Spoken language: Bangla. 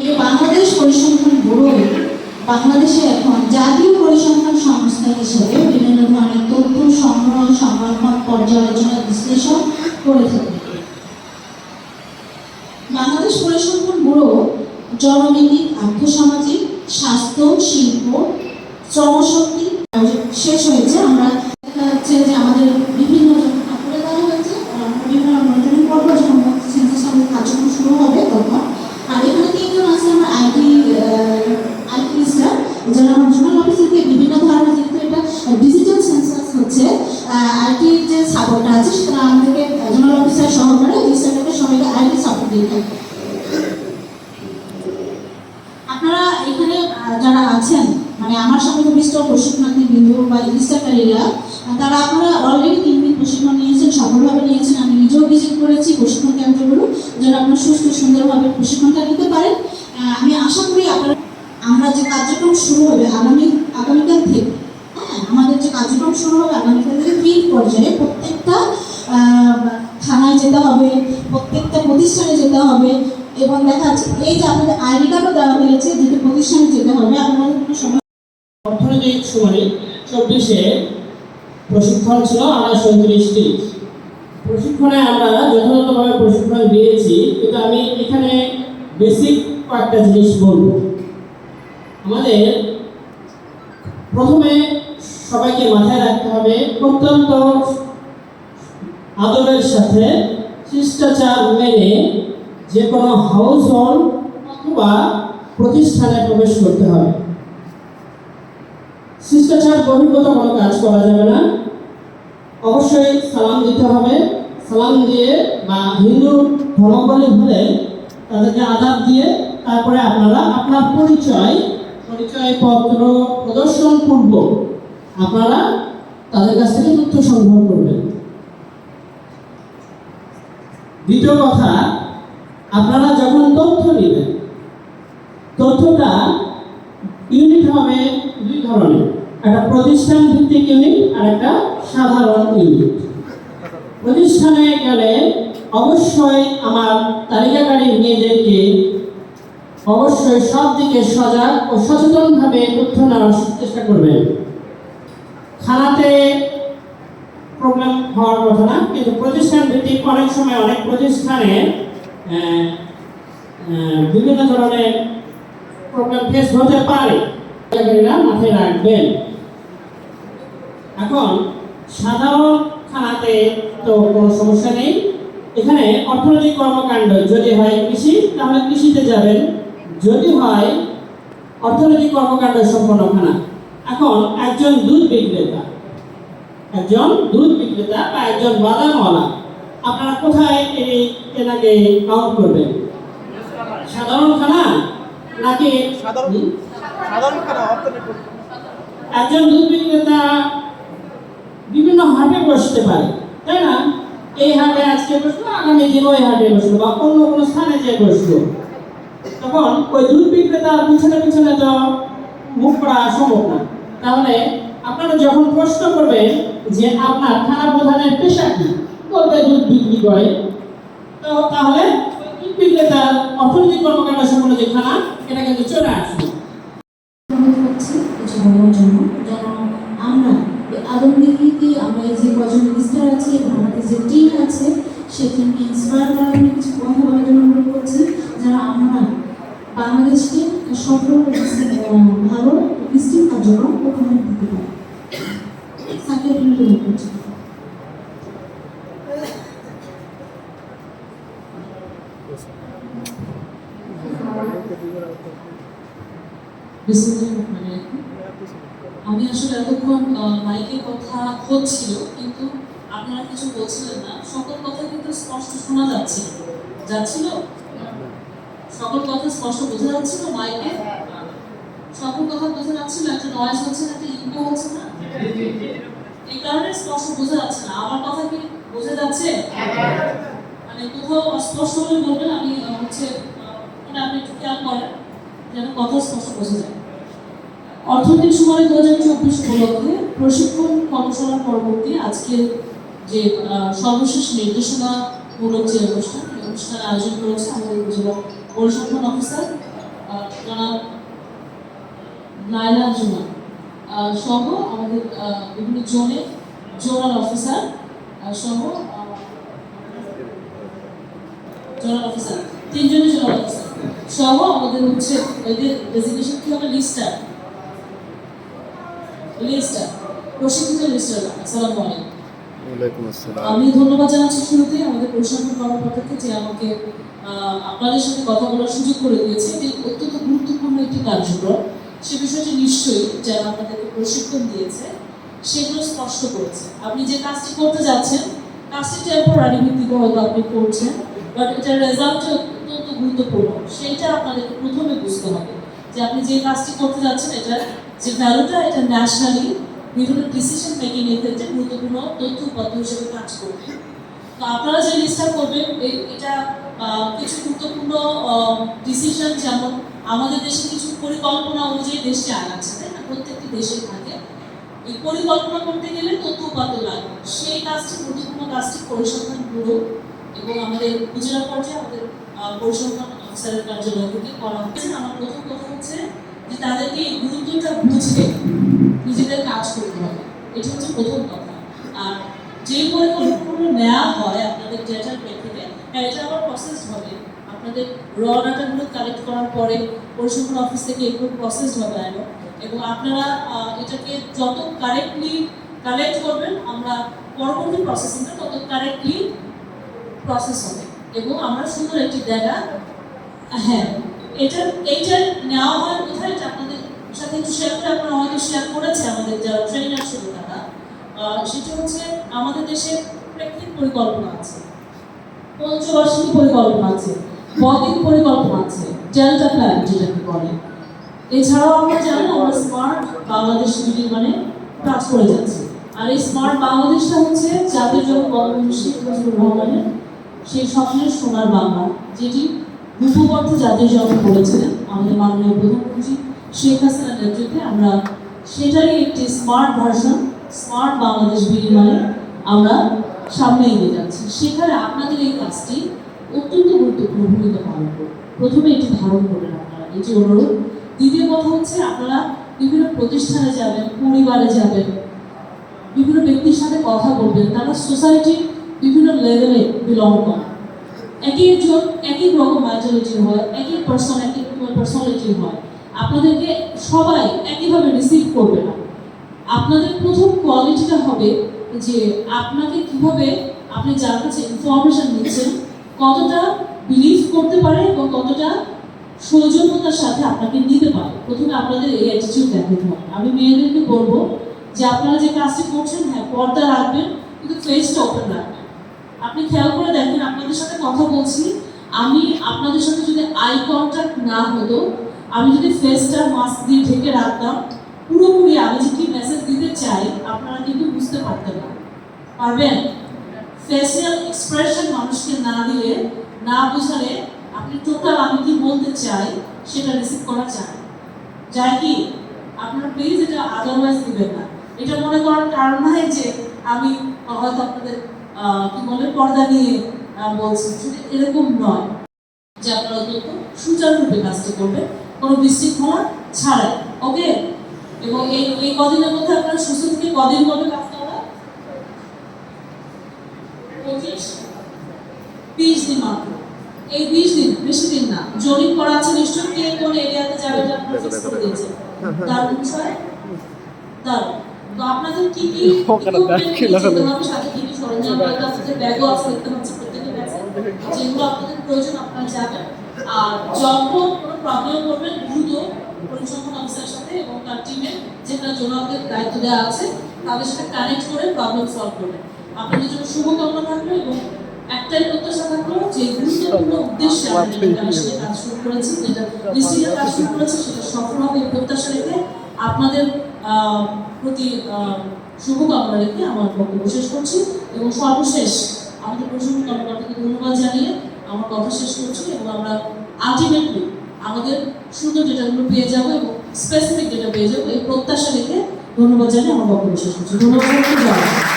এই বাংলাদেশ পরিসংখ্যান ব্যুরো বাংলাদেশে এখন জাতীয় পরিসংখ্যান সংস্থা হিসেবে বিভিন্ন ধরনের তথ্য সংগ্রহ, সংরক্ষণ, পর্যালোচনা, বিশ্লেষণ করে থাকে। বাংলাদেশ পরিসংখ্যান ব্যুরো জনভিত্তিক, আর্থসামাজিক, স্বাস্থ্য, শিল্প শ্রমশক্তি আইটি যে সাপোর্টটা আছে, সেটা আমাদেরকে জোনাল অফিসার সহকারে সেক্টরে সবাইকে আইটি সাপোর্ট দিয়ে থাকে। আপনারা এখানে যারা আছেন মানে আমার সঙ্গে বিষ্ট প্রশিক্ষণার্থী বিন্দু বা ইনস্টাকারীরা তারা আপনারা অলরেডি তিন দিন প্রশিক্ষণ নিয়েছেন, সফলভাবে নিয়েছেন। আমি নিজেও ভিজিট করেছি প্রশিক্ষণ কেন্দ্রগুলো যেন আপনারা সুস্থ সুন্দরভাবে প্রশিক্ষণটা নিতে পারেন। আমি আশা করি আপনারা আমরা যে কার্যক্রম শুরু হবে আগামী আগামীকাল থেকে কার্যক্রম শুরু হবে আগামীকাল থেকে ফিল্ড পর্যায়ে। প্রত্যেকটা থানায় যেতে হবে, প্রত্যেকটা প্রতিষ্ঠানে যেতে হবে এবং দেখা যাচ্ছে এই যে আপনাদের আইডি কার্ডও দেওয়া হয়েছে যেটা প্রতিষ্ঠানে যেতে হবে। আপনাদের কোনো সময় অর্থনৈতিক সময় চব্বিশে প্রশিক্ষণ ছিল আমরা সৈত্রিশটি প্রশিক্ষণে আমরা যথাযথভাবে প্রশিক্ষণ দিয়েছি, কিন্তু আমি এখানে বেসিক কয়েকটা জিনিস বলব। আমাদের প্রথমে সবাইকে মাথায় রাখতে হবে, অত্যন্ত আদরের সাথে শিষ্টাচার মেনে যে কোনো হাউস হোল্ড অথবা প্রতিষ্ঠানে প্রবেশ করতে হবে। শিষ্টাচার বহির্গত কোনো কাজ করা যাবে না। অবশ্যই সালাম দিতে হবে। সালাম দিয়ে বা হিন্দু ধর্মাবলী হলে তাদেরকে আদাব দিয়ে তারপরে আপনারা আপনার পরিচয় পরিচয় পত্র প্রদর্শন পূর্ব আপনারা তাদের কাছ থেকে তথ্য সংগ্রহ করবেন। দ্বিতীয় কথা, আপনারা যখন তথ্য নেবেন, তথ্যটা ইউনিট হবে দুই ধরনের, একটা প্রতিষ্ঠান ভিত্তিক ইউনিট আর একটা সাধারণ ইউনিট প্রতিষ্ঠানে গেলে অবশ্যই আমার তালিকাকারী মেয়েদেরকে অবশ্যই সব দিকে সজাগ ও সচেতনভাবে তথ্য নেওয়ার চেষ্টা করবেন। খানাতে প্রবলেম হওয়ার কথা না, কিন্তু প্রতিষ্ঠান ভিত্তিক অনেক সময় অনেক প্রতিষ্ঠানে বিভিন্ন ধরনের প্রবলেম ফেস হতে পারে। মাথায় রাখবেন। এখন, সাধারণ খানাতে তো কোনো সমস্যা নেই। এখানে অর্থনৈতিক কর্মকাণ্ড যদি হয় কৃষি, তাহলে কৃষিতে যাবেন। যদি হয় অর্থনৈতিক কর্মকাণ্ড সম্পন্ন খানা এখন একজন দুধ বিক্রেতা একজন দুধ বিক্রেতা বা একজন বাদামওয়ালা আপনারা কোথায় এই এনাকে কাউন্ট করবেন? সাধারণ খানা নাকি সাধারণ- খানা একজন দুধ বিক্রেতা বিভিন্ন হাটে বসতে পারে তাই না? এই হাটে আজকে বসল আগামী দিন ওই হাটে বসল বা অন্য কোনো স্থানে যে বসল। তখন ওই দুধ বিক্রেতা পিছনে পিছনে তো মুখ করা সম্ভব না। তাহলে আপনারা যখন প্রশ্ন করবেন যে আপনার থানা প্রধানের পেশা কি বলতে দুধ বিক্রি করে, তো তাহলে অর্থনৈতিক কর্মকাণ্ড সম্পন্ন যে থানা, এটা কিন্তু ডিস্ট্রিক্ট কার্যক্রম দিতে পারি। আমি আসলে এতক্ষণ আহ, মাইকে কথা হচ্ছিল কিন্তু আপনারা কিছু বলছিলেন না। সকল কথা কিন্তু স্পষ্ট শোনা যাচ্ছিল। যাচ্ছিল? সকল কথা স্পষ্ট বোঝা যাচ্ছিল মাইকে? সকল কথা বোঝা যাচ্ছিল একটা নয়েজ হচ্ছে না একটা ইকো হচ্ছে না। এই কারণে স্পষ্ট বোঝা যাচ্ছে না। আমার কথা কি বোঝা যাচ্ছে? মানে কোথাও অস্পষ্ট হলে বলবেন, আমি হচ্ছে আপনি একটু খেয়াল করেন, যেন কথা স্পষ্ট বোঝা যায়। অর্থনৈতিক সময় দু হাজার চব্বিশ উপলক্ষে প্রশিক্ষণ কর্মশালা পরবর্তী আজকে যে সর্বশেষ নির্দেশনা মূলক যে অনুষ্ঠান অনুষ্ঠানের আয়োজন করেছে আমাদের উপজেলা পরিসংখ্যান অফিসার জনাব জুমা। আহ, সহ আমাদের বিভিন্ন জোনের জোনাল অফিসার সহ জোনাল অফিসার তিনজনের জোনাল অফিসার। সহ আমাদের হচ্ছে এদের রেজিগনেশন কি হবে? লিস্টার। লিস্টার প্রশিক্ষিত লিস্টার। আসসালামু আলাইকুম। আমি ধন্যবাদ জানাচ্ছি শুরুতে আমাদের প্রশাসন কর্মকর্তাকে যে আমাকে আপনাদের সাথে কথা বলার সুযোগ করে দিয়েছে। এটি অত্যন্ত গুরুত্বপূর্ণ একটি কার্যক্রম। সে বিষয়টি নিশ্চয়ই যারা আপনাদেরকে প্রশিক্ষণ দিয়েছে, সেগুলো স্পষ্ট করেছে। আপনি যে কাজটি করতে যাচ্ছেন কাজটি টেম্পোরারি ভিত্তিতে হয়তো আপনি করছেন বাট এটার রেজাল্ট অত্যন্ত গুরুত্বপূর্ণ। সেইটা আপনাদেরকে প্রথমে বুঝতে হবে যে আপনি যে কাজটি করতে যাচ্ছেন এটার যে ভ্যালুটা এটা ন্যাশনালি বিভিন্ন ডিসিশন মেকিং এর ক্ষেত্রে গুরুত্বপূর্ণ তথ্য উপাত্ত হিসেবে কাজ করবে। তো আপনারা যে লিস্টটা করবেন এটা কিছু গুরুত্বপূর্ণ ডিসিশন যেমন আমাদের দেশে কিছু পরিকল্পনা অনুযায়ী দেশটি আগাচ্ছে, তাই না? প্রত্যেকটি দেশে থাকে। এই পরিকল্পনা করতে গেলে তথ্য উপাত্ত লাগবে সেই কাজটি, গুরুত্বপূর্ণ কাজটি পরিসংখ্যান ব্যুরো এবং আমাদের গুজরাট পর্যায়ে আমাদের পরিসংখ্যান অফিসারের কার্যালয় থেকে করা হচ্ছে। আমার প্রথম কথা হচ্ছে যে তাদেরকে এই গুরুত্বটা বুঝে নিজেদের কাজ করতে হবে। এটা হচ্ছে প্রথম কথা। আর যে পরিকল্পনাগুলো নেওয়া হয় আপনাদের ডেটার প্রেক্ষিতে হ্যাঁ এটা আবার প্রসেস হবে। আপনাদের র ডাটাগুলো কালেক্ট করার পরে পরিসংখ্যান অফিস থেকে এগুলো প্রসেস হবে এবং আপনারা এটাকে যত কারেক্টলি কালেক্ট করবেন, আমরা পরবর্তী প্রসেসিংটা তত কারেক্টলি প্রসেস হবে। এবং আমরা সুন্দর একটি ডেটা হ্যাঁ এটা, এইটা নেওয়া হয় কোথায়? এটা আপনাদের সাথে একটু শেয়ার করে, আপনারা হয়তো শেয়ার করেছে আমাদের যারা ট্রেনার ছিল তারা। সেটা হচ্ছে আমাদের দেশে প্রেক্ষিক পরিকল্পনা আছে। পঞ্চবার্ষিক পরিকল্পনা আছে। বদিক পরিকল্পনা আছে। ডেল্টা প্ল্যান যেটাকে বলে। এছাড়াও আমরা জানি আমরা স্মার্ট বাংলাদেশ নির্মাণে কাজ করে যাচ্ছি। আর এই স্মার্ট বাংলাদেশটা হচ্ছে জাতির জন্য বঙ্গবন্ধু শেখ মুজিবুর রহমানের সেই স্বপ্নের সোনার বাংলা, যেটি রূপবদ্ধ জাতির জন্য করেছিলেন আমাদের মাননীয় প্রধানমন্ত্রী শেখ হাসিনার নেতৃত্বে। আমরা সেটারই একটি স্মার্ট ভার্সন স্মার্ট বাংলাদেশ বিনিময়ে আমরা সামনে এগিয়ে যাচ্ছি। সেখানে আপনাদের এই কাজটি অত্যন্ত গুরুত্বপূর্ণ ভূমিকা পালন করবে। প্রথমে এটি ধারণ করবেন আপনারা। এটি অনুরোধ। দ্বিতীয় কথা হচ্ছে আপনারা বিভিন্ন প্রতিষ্ঠানে যাবেন, পরিবারে যাবেন, বিভিন্ন ব্যক্তির সাথে কথা বলবেন, তারা সোসাইটির বিভিন্ন লেভেলে বিলং করে। একই একজন একই রকম মেন্টালিটি হয় একই পার্সন একই পার্সোনালিটি হয়। আপনাদেরকে সবাই একইভাবে রিসিভ করবে না। আপনাদের প্রথম কোয়ালিটিটা হবে যে আপনাকে কীভাবে, আপনি যার কাছে ইনফরমেশন নিচ্ছেন কতটা বিলিভ করতে পারে এবং কতটা সৌজন্যতার সাথে আপনাকে নিতে পারে? প্রথমে আপনাদের এই অ্যাটিটিউড দেখাতে হবে। আমি মেয়েদেরকে বলব যে আপনারা যে কাজটি করছেন হ্যাঁ পর্দা রাখবেন, কিন্তু ফেসটা ওপেন রাখবেন। আপনি খেয়াল করে দেখেন, আপনাদের সাথে কথা বলছি। আমি আপনাদের সাথে যদি আই কন্ট্যাক্ট না হতো, আমি যদি ফেসটা মাস্ক দিয়ে ঢেকে রাখতাম, পুরোপুরি আমি যে কি মেসেজ দিতে চাই, আপনারা কিন্তু বুঝতে পারতেন না। পারবেন? ফেসিয়াল এক্সপ্রেশন মানুষকে না দিলে, না বোঝালে আপনি টোটাল আমি কি বলতে চাই সেটা রিসিভ করা চায় যায় কি? আপনারা প্লিজ এটা আদারওয়াইজ দিবেন না। এটা মনে করার কারণ নাই যে আমি হয়তো আপনাদের কি বলে, পর্দা নিয়ে বলছি। এরকম নয় যে আপনারা অত্যন্ত সুচারুরূপে কাজটি করবেন। কোনো বিশৃঙ্খলা ছাড়াই ওকে এবং এই এই কদিনের মধ্যে আপনারা সুস্থ থেকে কদিন করবে কাজটা পঁচিশ বিশ দিন মাত্র। এই বিশ দিন বেশি দিন না। জরিপ করা আছে নিশ্চয় কে কোন এরিয়াতে যাবে এটা আপনারা করে দিয়েছেন তার বিষয়ে। তার তো আপনাদের কি কি। হবে, সাথে কি কি সরঞ্জাম লাগবে আপনাদের ব্যাগও আছে দেখতে পাচ্ছি প্রত্যেকের ব্যাগে যেগুলো আপনাদের প্রয়োজন আপনারা যাবেন। আর যখন কোনো প্রবলেম করবেন দ্রুত পরিসংখ্যান অফিসারের সাথে এবং তার টিমের যেটা জোনালদের দায়িত্ব দেওয়া আছে তাদের সাথে কানেক্ট করে প্রবলেম সলভ করবেন। আপনাদের জন্য শুভকামনা থাকবে এবং একটাই প্রত্যাশা থাকল যে গুরুত্বপূর্ণ উদ্দেশ্যে আসলে কাজ শুরু করেছি যেটা ডিস্ট্রিক্টের কাজ শুরু করেছি সেটা সফল হবে প্রত্যাশা রেখে আপনাদের প্রতি শুভকামনা রেখে আমার বক্তব্য শেষ করছি এবং সর্বশেষ আমাদের প্রশাসন কর্মকর্তাকে ধন্যবাদ জানিয়ে আমার কথা শেষ করছি এবং আমরা আলটিমেটলি আমাদের সুন্দর ডেটাগুলো পেয়ে যাব এবং স্পেসিফিক ডেটা পেয়ে যাব এই প্রত্যাশা রেখে ধন্যবাদ জানিয়ে আমার বক্তব্য শেষ করছি ধন্যবাদ।